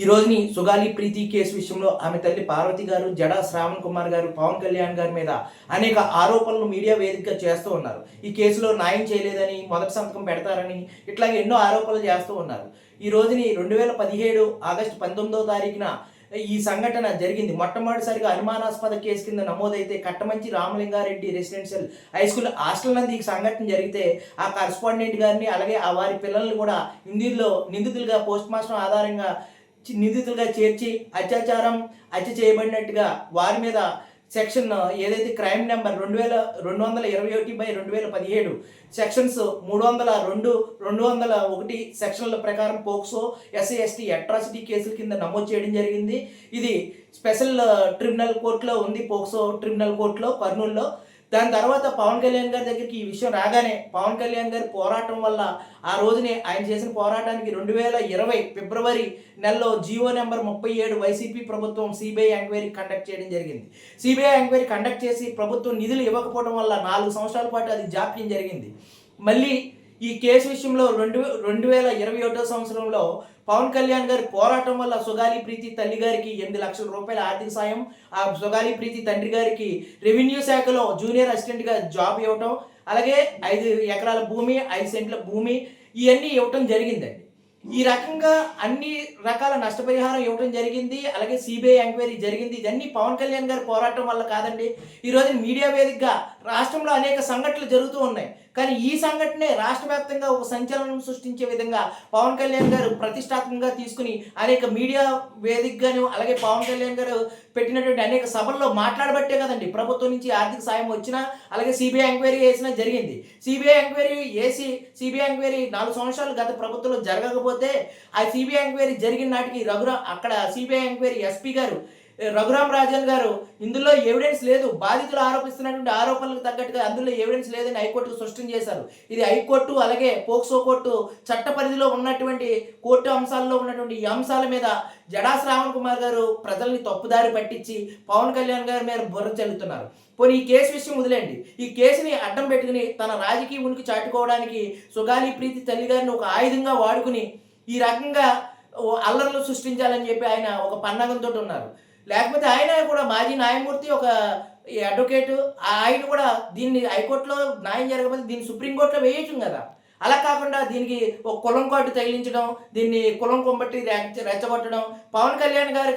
ఈ రోజుని సుగాలి ప్రీతి కేసు విషయంలో ఆమె తల్లి పార్వతి గారు జడా శ్రావణ్ కుమార్ గారు పవన్ కళ్యాణ్ గారి మీద అనేక ఆరోపణలు మీడియా వేదికగా చేస్తూ ఉన్నారు. ఈ కేసులో న్యాయం చేయలేదని మొదటి సంతకం పెడతారని ఇట్లా ఎన్నో ఆరోపణలు చేస్తూ ఉన్నారు. ఈ రోజుని రెండు వేల పదిహేడు ఆగస్టు పంతొమ్మిదవ తారీఖున ఈ సంఘటన జరిగింది. మొట్టమొదటిసారిగా అనుమానాస్పద కేసు కింద నమోదైతే Kattamanchi Ramalinga Reddy residential high school hostel నందు ఈ సంఘటన జరిగితే ఆ కరస్పాండెంట్ గారిని అలాగే ఆ వారి పిల్లల్ని కూడా ఇందులో నిందితులుగా పోస్ట్ మాస్టర్ ఆధారంగా నిందితులుగా చేర్చి అత్యాచారం హత్య చేయబడినట్టుగా వారి మీద సెక్షన్ ఏదైతే క్రైమ్ నెంబర్ రెండు వేల రెండు వందల ఇరవై ఒకటి బై రెండు వేల పదిహేడు సెక్షన్స్ మూడు వందల రెండు రెండు వందల ఒకటి సెక్షన్ల ప్రకారం పోక్సో ఎస్సీ ఎస్టీ అట్రాసిటీ కేసుల కింద నమోదు చేయడం జరిగింది. ఇది స్పెషల్ ట్రిబ్యునల్ కోర్టులో ఉంది పోక్సో ట్రిబ్యునల్ కోర్టులో కర్నూలులో. దాని తర్వాత పవన్ కళ్యాణ్ గారి దగ్గరికి ఈ విషయం రాగానే పవన్ కళ్యాణ్ గారి పోరాటం వల్ల ఆ రోజునే ఆయన చేసిన పోరాటానికి రెండు వేల ఇరవై ఫిబ్రవరి నెలలో జియో నెంబర్ ముప్పై ఏడు వైసీపీ ప్రభుత్వం సిబిఐ ఎంక్వైరీ కండక్ట్ చేయడం జరిగింది. సిబిఐ ఎంక్వైరీ కండక్ట్ చేసి ప్రభుత్వం నిధులు ఇవ్వకపోవడం వల్ల నాలుగు సంవత్సరాల పాటు అది జాప్యం జరిగింది. మళ్ళీ ఈ కేసు విషయంలో రెండు రెండు వేల ఇరవై ఒకటో సంవత్సరంలో పవన్ కళ్యాణ్ గారి పోరాటం వల్ల సుగాలి ప్రీతి తల్లి గారికి ఎనిమిది లక్షల రూపాయల ఆర్థిక సాయం ఆ సుగాలి ప్రీతి తండ్రి గారికి రెవెన్యూ శాఖలో జూనియర్ అసిస్టెంట్గా జాబ్ ఇవ్వటం అలాగే ఐదు ఎకరాల భూమి ఐదు సెంట్ల భూమి ఇవన్నీ ఇవ్వటం జరిగిందండి. ఈ రకంగా అన్ని రకాల నష్టపరిహారం ఇవ్వడం జరిగింది అలాగే సిబిఐ ఎంక్వైరీ జరిగింది. ఇవన్నీ పవన్ కళ్యాణ్ గారి పోరాటం వల్ల కాదండి. ఈరోజు మీడియా వేదికగా రాష్ట్రంలో అనేక సంఘటనలు జరుగుతూ ఉన్నాయి. కానీ ఈ సంఘటనే రాష్ట్ర వ్యాప్తంగా ఒక సంచలనం సృష్టించే విధంగా పవన్ కళ్యాణ్ గారు ప్రతిష్టాత్మకంగా తీసుకుని అనేక మీడియా వేదికగాను అలాగే పవన్ కళ్యాణ్ గారు పెట్టినటువంటి అనేక సభల్లో మాట్లాడబట్టే కదండి. ప్రభుత్వం నుంచి ఆర్థిక సాయం వచ్చినా అలాగే సిబిఐ ఎంక్వైరీ చేసినా జరిగింది. సిబిఐ ఎంక్వైరీ వేసి సిబిఐ ఎంక్వైరీ నాలుగు సంవత్సరాలు గత ప్రభుత్వంలో జరగకపోతే ఆ సిబిఐ ఎంక్వైరీ జరిగిన నాటికి రఘురా అక్కడ సిబిఐ ఎంక్వైరీ ఎస్పీ గారు రఘురామ్ రాజన్ గారు ఇందులో ఎవిడెన్స్ లేదు. బాధితులు ఆరోపిస్తున్నటువంటి ఆరోపణలకు తగ్గట్టుగా అందులో ఎవిడెన్స్ లేదని హైకోర్టుకు స్పష్టం చేశారు. ఇది హైకోర్టు అలాగే పోక్సో కోర్టు చట్ట పరిధిలో ఉన్నటువంటి కోర్టు అంశాల్లో ఉన్నటువంటి ఈ అంశాల మీద జడా శ్రావణ్ కుమార్ గారు ప్రజల్ని తప్పుదారి పట్టించి పవన్ కళ్యాణ్ గారి మీద బుర్ర చల్లుతున్నారు. పోనీ ఈ కేసు విషయం వదిలేండి ఈ కేసుని అడ్డం పెట్టుకుని తన రాజకీయ ఉనికి చాటుకోవడానికి సుగాలి ప్రీతి తల్లి గారిని ఒక ఆయుధంగా వాడుకుని ఈ రకంగా అల్లర్లు సృష్టించాలని చెప్పి ఆయన ఒక పన్నాగంతో ఉన్నారు. లేకపోతే ఆయన కూడా మాజీ న్యాయమూర్తి ఒక అడ్వకేట్ ఆయన కూడా దీన్ని హైకోర్టులో న్యాయం జరగకపోతే దీన్ని సుప్రీంకోర్టులో వేయచ్చు కదా. అలా కాకుండా దీనికి ఒక కులం కార్డు తగిలించడం దీన్ని కులం కొంబట్టి రెచ్చగొట్టడం పవన్ కళ్యాణ్ గారి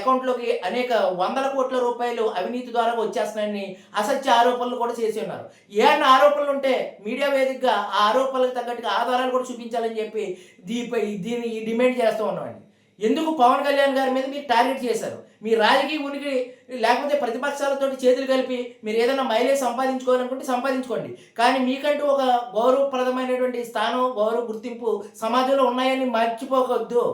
అకౌంట్లోకి అనేక వందల కోట్ల రూపాయలు అవినీతి ద్వారా వచ్చేస్తున్నాయని అసత్య ఆరోపణలు కూడా చేసి ఉన్నారు. ఏమైనా ఆరోపణలు ఉంటే మీడియా వేదికగా ఆ ఆరోపణలకు తగ్గట్టుగా ఆధారాలు కూడా చూపించాలని చెప్పి దీపై దీన్ని డిమాండ్ చేస్తూ ఉన్నామండి. ఎందుకు పవన్ కళ్యాణ్ గారి మీద మీరు టార్గెట్ చేశారు? మీ రాజకీయ ఉనికి లేకపోతే ప్రతిపక్షాలతో చేతులు కలిపి మీరు ఏదైనా మైలేజ్ సంపాదించుకోవాలనుకుంటే సంపాదించుకోండి. కానీ మీకంటూ ఒక గౌరవప్రదమైనటువంటి స్థానం గౌరవ గుర్తింపు సమాజంలో ఉన్నాయని మర్చిపోకద్దు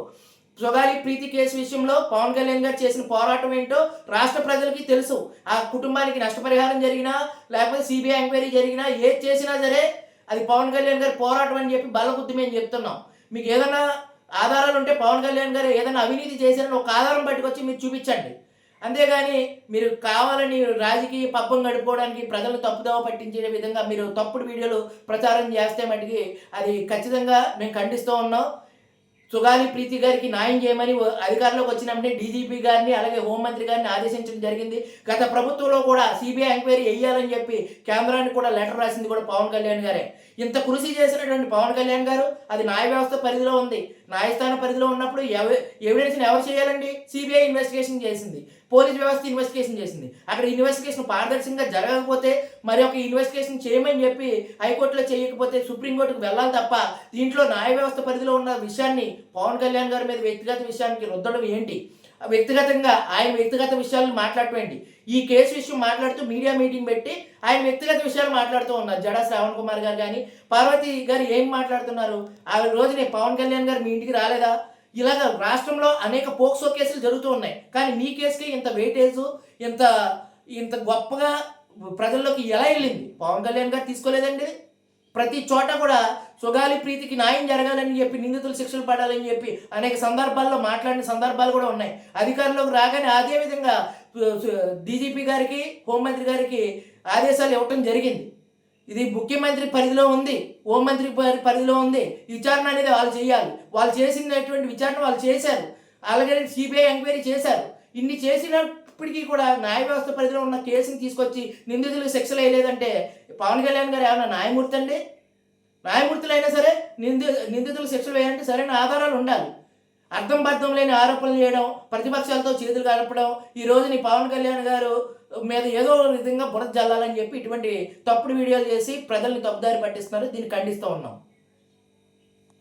సుగాలి ప్రీతి కేసు విషయంలో పవన్ కళ్యాణ్ గారు చేసిన పోరాటం ఏంటో రాష్ట్ర ప్రజలకి తెలుసు. ఆ కుటుంబానికి నష్టపరిహారం జరిగినా లేకపోతే సిబిఐ ఎంక్వైరీ జరిగినా ఏది చేసినా సరే అది పవన్ కళ్యాణ్ గారి పోరాటం అని చెప్పి బలబుద్ధి మేము చెప్తున్నాం. మీకు ఏదైనా ఆధారాలు ఉంటే పవన్ కళ్యాణ్ గారు ఏదైనా అవినీతి చేశారని ఒక ఆధారం పట్టుకొచ్చి మీరు చూపించండి. అంతేగాని మీరు కావాలని రాజకీయ పబ్బం గడుపుకోవడానికి ప్రజలు తప్పుదోవ పట్టించే విధంగా మీరు తప్పుడు వీడియోలు ప్రచారం చేస్తే మటుకి అది ఖచ్చితంగా మేము ఖండిస్తూ ఉన్నాం. సుగాలి ప్రీతి గారికి న్యాయం చేయమని అధికారంలోకి వచ్చినప్పుడే డీజీపీ గారిని అలాగే హోంమంత్రి గారిని ఆదేశించడం జరిగింది. గత ప్రభుత్వంలో కూడా సిబిఐ ఎంక్వైరీ వేయాలని చెప్పి కేంద్రానికి కూడా లెటర్ రాసింది కూడా పవన్ కళ్యాణ్ గారే. ఇంత కృషి చేసినటువంటి పవన్ కళ్యాణ్ గారు అది న్యాయ వ్యవస్థ పరిధిలో ఉంది. న్యాయస్థాన పరిధిలో ఉన్నప్పుడు ఎవ ఎవిడెన్స్ని ఎవరు చేయాలండి? సిబిఐ ఇన్వెస్టిగేషన్ చేసింది. పోలీస్ వ్యవస్థ ఇన్వెస్టిగేషన్ చేసింది. అక్కడ ఇన్వెస్టిగేషన్ పారదర్శకంగా జరగకపోతే మరి ఒక ఇన్వెస్టిగేషన్ చేయమని చెప్పి హైకోర్టులో చేయకపోతే సుప్రీంకోర్టుకు వెళ్ళాలి తప్ప దీంట్లో న్యాయ వ్యవస్థ పరిధిలో ఉన్న విషయాన్ని పవన్ కళ్యాణ్ గారి మీద వ్యక్తిగత విషయానికి రుద్దడం ఏంటి? వ్యక్తిగతంగా ఆయన వ్యక్తిగత విషయాలను మాట్లాడటండి ఈ కేసు విషయం మాట్లాడుతూ మీడియా మీటింగ్ పెట్టి ఆయన వ్యక్తిగత విషయాలు మాట్లాడుతూ ఉన్నారు. జడా శ్రావణ్ కుమార్ గారు కానీ పార్వతి గారు ఏం మాట్లాడుతున్నారు? ఆ రోజునే పవన్ కళ్యాణ్ గారు మీ ఇంటికి రాలేదా? ఇలాగ రాష్ట్రంలో అనేక పోక్సో కేసులు జరుగుతూ ఉన్నాయి. కానీ మీ కేసుకి ఇంత వెయిటేజ్ ఇంత ఇంత గొప్పగా ప్రజల్లోకి ఎలా వెళ్ళింది? పవన్ కళ్యాణ్ గారు తీసుకోలేదండి. ప్రతి చోట కూడా సుగాలి ప్రీతికి న్యాయం జరగాలని చెప్పి నిందితులు శిక్షలు పడాలని చెప్పి అనేక సందర్భాల్లో మాట్లాడిన సందర్భాలు కూడా ఉన్నాయి. అధికారంలోకి రాగానే అదే విధంగా డీజీపీ గారికి హోంమంత్రి గారికి ఆదేశాలు ఇవ్వటం జరిగింది. ఇది ముఖ్యమంత్రి పరిధిలో ఉంది హోంమంత్రి పరి- పరిధిలో ఉంది. విచారణ అనేది వాళ్ళు చేయాలి. వాళ్ళు చేసినటువంటి విచారణ వాళ్ళు చేశారు. అలాగే సిబిఐ ఎంక్వైరీ చేశారు. ఇన్ని చేసినప్పటికీ కూడా న్యాయ వ్యవస్థ పరిధిలో ఉన్న కేసుని తీసుకొచ్చి నిందితులకు శిక్షలు వేయలేదంటే పవన్ కళ్యాణ్ గారు ఏమైనా న్యాయమూర్తి అండి? న్యాయమూర్తులైనా సరే నింది నిందితులు శిక్షలు వేయాలంటే సరైన ఆధారాలు ఉండాలి. అర్థం బద్ధం లేని ఆరోపణలు చేయడం ప్రతిపక్షాలతో చేతులు కలపడం ఈ రోజుని పవన్ కళ్యాణ్ గారు మీద ఏదో ఒక విధంగా బురద జల్లాలని చెప్పి ఇటువంటి తప్పుడు వీడియోలు చేసి ప్రజల్ని తప్పుదారి పట్టిస్తున్నారు. దీన్ని ఖండిస్తూ ఉన్నాం.